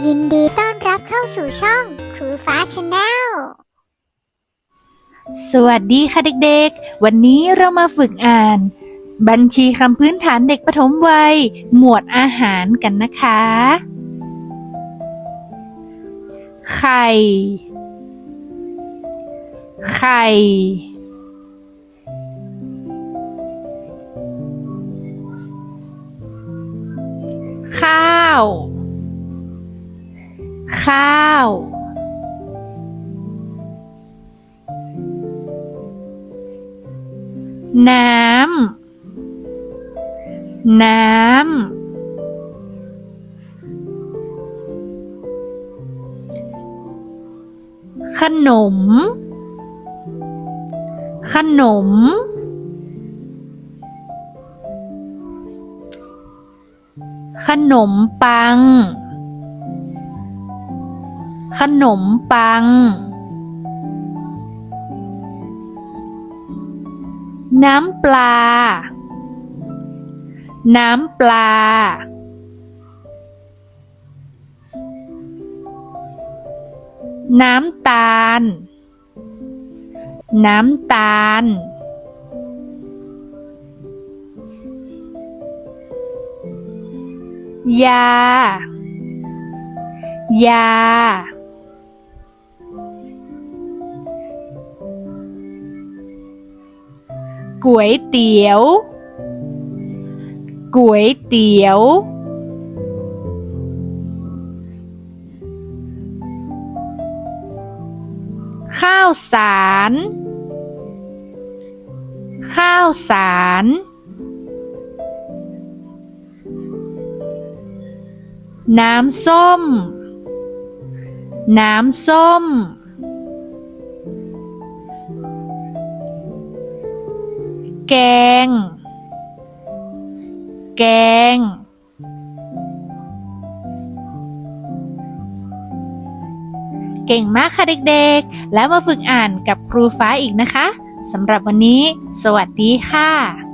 ยินดีต้อนรับเข้าสู่ช่องครูฟ้าชาแนล สวัสดีค่ะเด็กๆ วันนี้เรามาฝึกอ่าน บัญชีคำพื้นฐานเด็กปฐมวัย หมวดอาหารกันนะคะ ไข่ ไข่ ข้าว ข้าว น้ำ น้ำ ขนม ขนม ขนมปัง ขนมปัง น้ำปลา น้ำปลา น้ำตาล น้ำตาล ยายา ก๋วยเตี๋ยว ก๋วยเตี๋ยว ข้าวสาร ข้าวสาร น้ำส้ม น้ำส้ม แกง แกง เก่งมากค่ะเด็กๆ แล้วมาฝึกอ่านกับครูฟ้าอีกนะคะ สำหรับวันนี้ สวัสดีค่ะ